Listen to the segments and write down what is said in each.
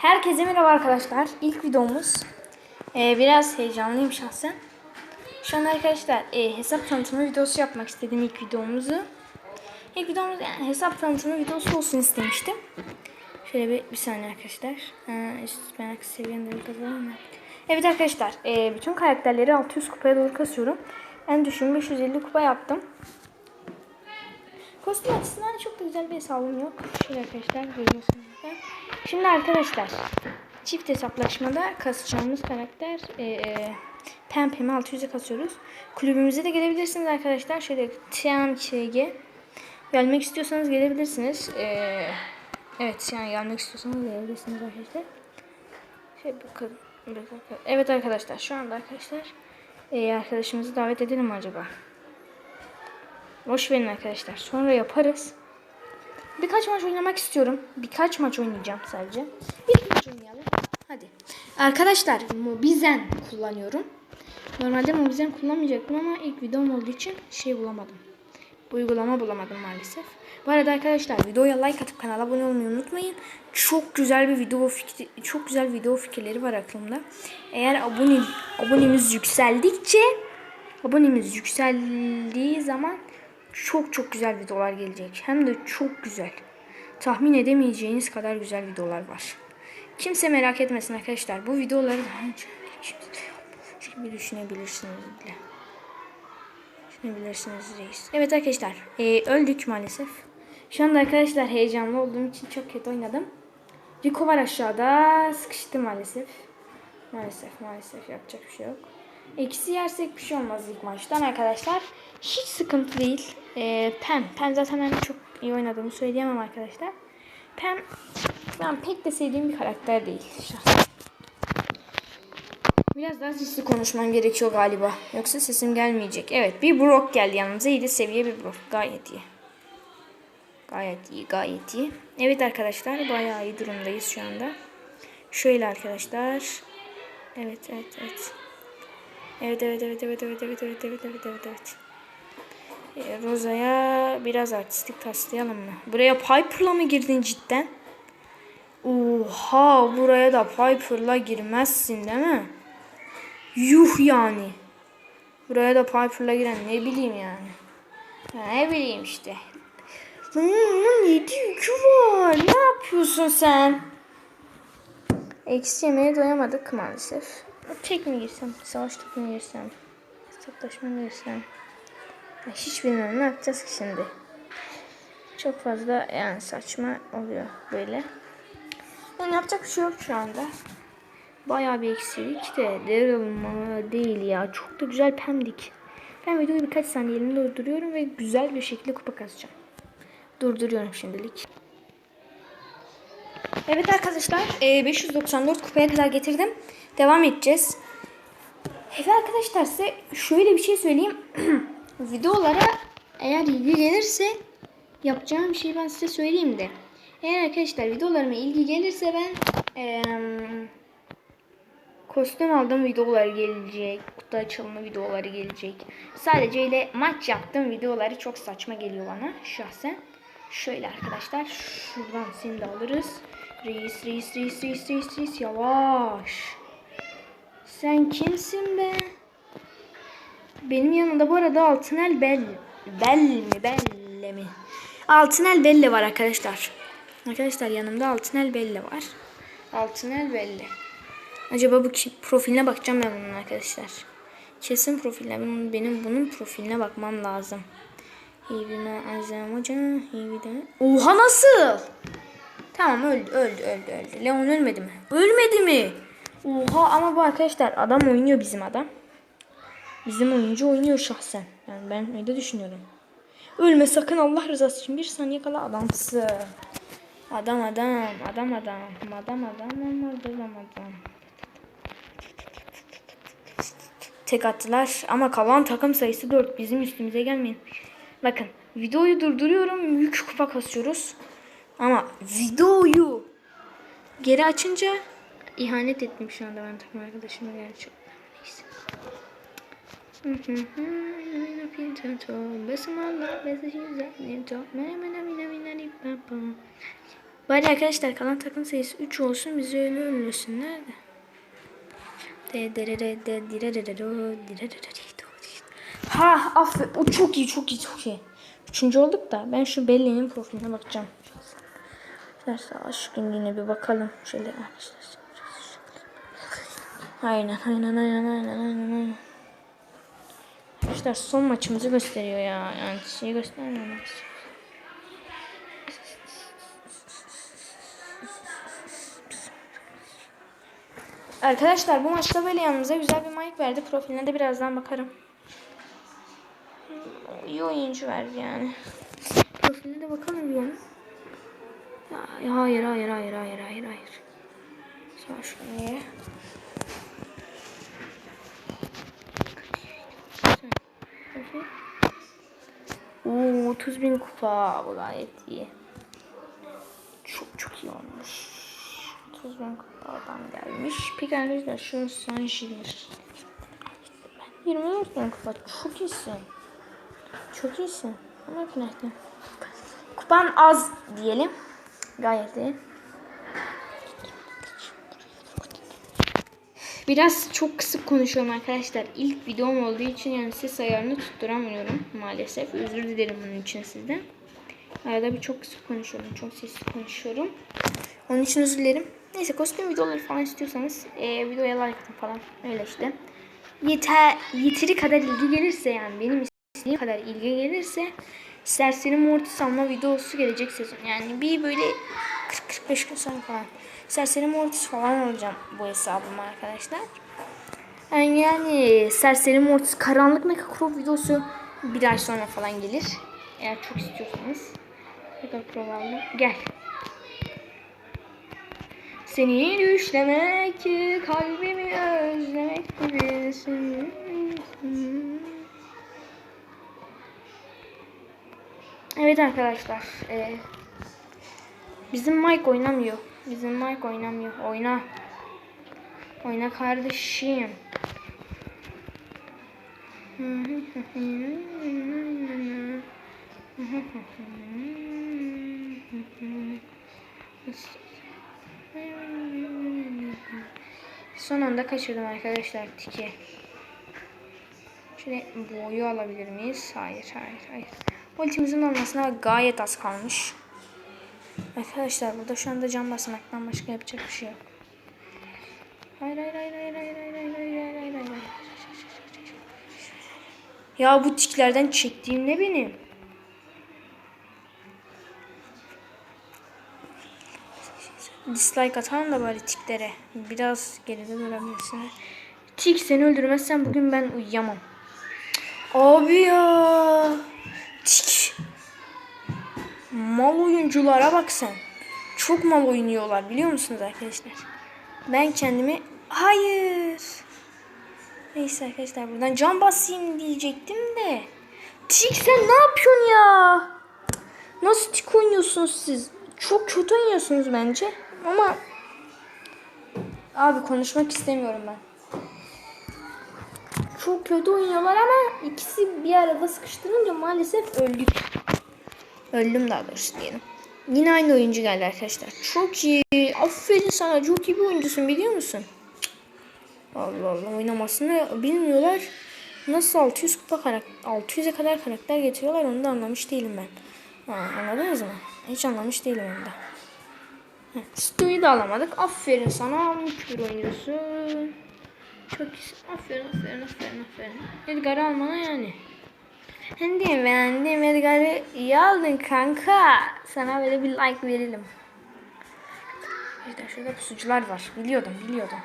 Herkese merhaba arkadaşlar. İlk videomuz. Ee, biraz heyecanlıyım şahsen. Şu an arkadaşlar e, hesap tanıtımı videosu yapmak istedim ilk videomuzu. İlk videomuz yani hesap tanıtımı videosu olsun istemiştim. Şöyle bir, bir saniye arkadaşlar. Ha, üst merak seviyende? Evet arkadaşlar. e, bütün karakterleri 600 kupaya doğru kasıyorum. En düşün 550 kupa yaptım. Kostüm açısından çok da güzel bir hesabım yok. Şöyle arkadaşlar görüyorsunuz. Şimdi arkadaşlar çift hesaplaşmada kasacağımız karakter e, e, Pempem'i 600'e kasıyoruz. Kulübümüze de gelebilirsiniz arkadaşlar. Şöyle TMÇG gelmek istiyorsanız gelebilirsiniz. E, evet yani gelmek istiyorsanız gelebilirsiniz arkadaşlar. Şey bakın. Evet arkadaşlar şu anda arkadaşlar e, arkadaşımızı davet edelim acaba? Boş verin arkadaşlar. Sonra yaparız. Birkaç maç oynamak istiyorum. Birkaç maç oynayacağım sadece. Bir maç oynayalım. Hadi. Arkadaşlar Mobizen kullanıyorum. Normalde Mobizen kullanmayacaktım ama ilk videom olduğu için şey bulamadım. Uygulama bulamadım maalesef. Bu arada arkadaşlar videoya like atıp kanala abone olmayı unutmayın. Çok güzel bir video fikri, çok güzel video fikirleri var aklımda. Eğer abone abonemiz yükseldikçe abonemiz yükseldiği zaman çok çok güzel videolar gelecek. Hem de çok güzel. Tahmin edemeyeceğiniz kadar güzel videolar var. Kimse merak etmesin arkadaşlar. Bu videoları daha önce şimdi düşünebilirsiniz bile. Düşünebilirsiniz reis. Evet arkadaşlar. e, öldük maalesef. Şu anda arkadaşlar heyecanlı olduğum için çok kötü oynadım. Rico var aşağıda. Sıkıştı maalesef. Maalesef maalesef yapacak bir şey yok. Eksi yersek bir şey olmaz ilk maçtan arkadaşlar. Hiç sıkıntı değil. Ee, Pem. Pem zaten ben çok iyi oynadığımı söyleyemem arkadaşlar. Pem ben pek de sevdiğim bir karakter değil. şahsen. Biraz daha sesli konuşmam gerekiyor galiba. Yoksa sesim gelmeyecek. Evet bir Brock geldi yanımıza. 7 seviye bir Brock. Gayet iyi. Gayet iyi gayet iyi. Evet arkadaşlar bayağı iyi durumdayız şu anda. Şöyle arkadaşlar. Evet evet evet. Evet evet evet evet evet evet evet evet evet evet evet. Ee, Roza'ya biraz artistik taslayalım mı? Buraya Piper'la mı girdin cidden? Oha buraya da Piper'la girmezsin değil mi? Yuh yani. Buraya da Piper'la giren ne bileyim yani. Ya ne bileyim işte. Lan 7 yükü var. Ne yapıyorsun sen? Eksi yemeye doyamadık maalesef. Tek mi girsem? Savaş topu mu girsem? Hesaplaşma mı girsem? Ya hiç bilmiyorum ne yapacağız ki şimdi. Çok fazla yani saçma oluyor böyle. Yani yapacak bir şey yok şu anda. Bayağı bir eksilik de darılma değil ya. Çok da güzel pemdik. Ben videoyu birkaç saniyeliğine durduruyorum ve güzel bir şekilde kupa kasacağım. Durduruyorum şimdilik. Evet arkadaşlar e, 594 kupaya kadar getirdim. Devam edeceğiz. Evet arkadaşlar size şöyle bir şey söyleyeyim. Videolara eğer ilgi gelirse yapacağım bir şey ben size söyleyeyim de. Eğer arkadaşlar videolarıma ilgi gelirse ben eee kostüm aldığım videolar gelecek. Kutu açılımı videoları gelecek. Sadece ile maç yaptığım videoları çok saçma geliyor bana şahsen. Şöyle arkadaşlar şuradan seni de alırız. Reis reis reis reis reis reis yavaş. Sen kimsin be? Benim yanımda bu arada Altınel Bell. Bell mi? Belle mi? Altınel Belle var arkadaşlar. Arkadaşlar yanımda Altınel Belle var. Altınel Belle. Acaba bu? Profiline bakacağım ben bunun arkadaşlar. Kesin profiline. Benim, benim bunun profiline bakmam lazım. Hivine Azem Hoca. Hivine. Oha nasıl? Tamam öldü öldü öldü öldü. Leon ölmedi mi? Ölmedi mi? Oha ama bu arkadaşlar adam oynuyor bizim adam. Bizim oyuncu oynuyor şahsen. Yani ben öyle düşünüyorum. Ölme sakın Allah rızası için bir saniye kala adamsın. Adam adam adam adam adam adam adam adam adam. Tek attılar ama kalan takım sayısı 4. Bizim üstümüze gelmeyin. Bakın videoyu durduruyorum. Yük kupa kasıyoruz. Ama videoyu geri açınca ihanet ettim şu anda ben takım arkadaşıma gerçi. Neyse. Bari arkadaşlar kalan takım sayısı 3 olsun bizi öyle ölürsünler de. Ha aferin. O çok iyi çok iyi çok iyi. Üçüncü olduk da ben şu Belli'nin profiline bakacağım. Arkadaşlar aşk günlüğüne bir bakalım. Şöyle arkadaşlar. Aynen aynen aynen aynen aynen. Arkadaşlar son maçımızı gösteriyor ya. Yani şey göstermiyor. Arkadaşlar bu maçta böyle yanımıza güzel bir mic verdi. Profiline de birazdan bakarım. İyi oyuncu verdi yani. Profiline de bakalım bir hayır hayır hayır hayır hayır hayır. Sağ şuraya. Oo 30 bin kupa bu gayet iyi. Çok çok iyi olmuş. 30 bin kupadan gelmiş. Peki arkadaşlar şu Sanjilir. 24 bin kupa çok iyisin. Çok iyisin. Ama. Kupan az diyelim. Gayet iyi. Biraz çok kısık konuşuyorum arkadaşlar. İlk videom olduğu için yani ses ayarını tutturamıyorum maalesef. Özür dilerim bunun için sizden. Arada bir çok kısık konuşuyorum. Çok sesli konuşuyorum. Onun için özür dilerim. Neyse kostüm videoları falan istiyorsanız e, videoya like atın falan. Öyle işte. Yeter, yeteri kadar ilgi gelirse yani benim istediğim kadar ilgi gelirse Serseri Mortis alma videosu gelecek sezon. Yani bir böyle 40-45 gün sonra falan. Serseri Mortis falan alacağım bu hesabıma arkadaşlar. Yani, yani Serseri Mortis karanlık Mecha Crop videosu bir ay sonra falan gelir. Eğer çok istiyorsanız. Mecha Crop aldım. Gel. Seni düşlemek, kalbimi özlemek gibi seni. Evet arkadaşlar. E, bizim Mike oynamıyor. Bizim Mike oynamıyor. Oyna. Oyna kardeşim. Son anda kaçırdım arkadaşlar tiki. Şöyle boyu alabilir miyiz? Hayır, hayır, hayır. Ultimizin olmasına gayet az kalmış. Arkadaşlar burada şu anda cam basmaktan başka yapacak bir şey yok. Hayır hayır hayır hayır hayır hayır hayır hayır hayır hayır hayır. Ya bu tiklerden çektiğim ne benim? Dislike atarım da bari tiklere. Biraz geride durabilirsin. Tik seni öldürmezsen bugün ben uyuyamam. Abi ya. Mal oyunculara bak sen. Çok mal oynuyorlar biliyor musunuz arkadaşlar? Ben kendimi... Hayır. Neyse arkadaşlar buradan can basayım diyecektim de. Tik sen ne yapıyorsun ya? Nasıl tik oynuyorsunuz siz? Çok kötü oynuyorsunuz bence. Ama... Abi konuşmak istemiyorum ben. Çok kötü oynuyorlar ama ikisi bir arada sıkıştırınca maalesef öldük. Öldüm daha doğrusu diyelim. Yine aynı oyuncu geldi arkadaşlar. Çok iyi. Aferin sana. Çok iyi bir oyuncusun biliyor musun? Allah Allah oynamasını bilmiyorlar. Nasıl 600 kupa karakter 600'e kadar karakter getiriyorlar onu da anlamış değilim ben. Ha, anladınız mı? Hiç anlamış değilim onu da. Stu'yu da alamadık. Aferin sana. Bir oyuncusun. Çok iyisin. Aferin aferin aferin aferin. Edgar'ı almana yani. Hem de beğendim Edgar'ı iyi aldın kanka. Sana böyle bir like verelim. İşte şurada pusucular var. Biliyordum biliyordum.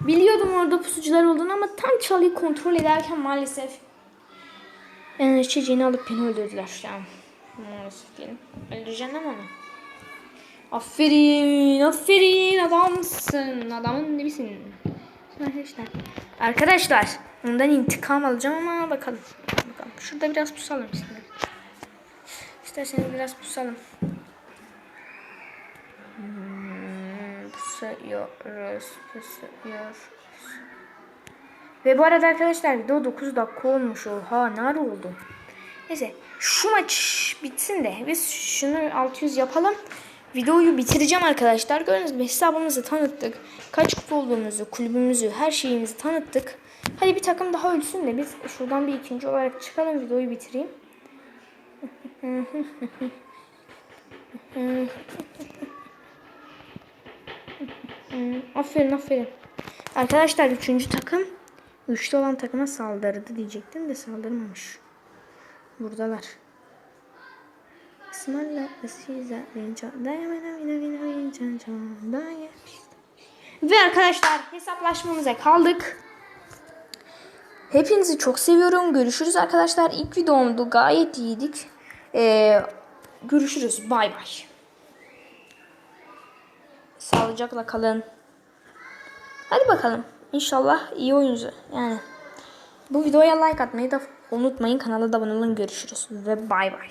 Biliyordum orada pusucular olduğunu ama tam çalıyı kontrol ederken maalesef en içeceğini alıp beni öldürdüler. Yani maalesef diyelim. Öldüreceğim ama onu. Aferin, aferin adamsın. Adamın gibisin. Arkadaşlar. Arkadaşlar. Ondan intikam alacağım ama bakalım. bakalım. Şurada biraz pusalım istedim. İsterseniz biraz pusalım. Hmm, pusuyoruz. Pusuyoruz. Ve bu arada arkadaşlar video 9 dakika olmuş. Oha ne ara oldu? Neyse şu maç bitsin de biz şunu 600 yapalım. Videoyu bitireceğim arkadaşlar. Gördüğünüz gibi hesabımızı tanıttık. Kaç kupa olduğumuzu, kulübümüzü, her şeyimizi tanıttık. Hadi bir takım daha ölsün de biz şuradan bir ikinci olarak çıkalım videoyu bitireyim. aferin aferin. Arkadaşlar üçüncü takım güçlü olan takıma saldırdı diyecektim de saldırmamış. Buradalar. Ve arkadaşlar hesaplaşmamıza kaldık. Hepinizi çok seviyorum. Görüşürüz arkadaşlar. İlk videomdu. Gayet iyiydik. Ee, görüşürüz. Bay bay. Sağlıcakla kalın. Hadi bakalım. İnşallah iyi oyuncu. Yani bu videoya like atmayı da unutmayın. Kanala da abone olun. Görüşürüz. Ve bay bay.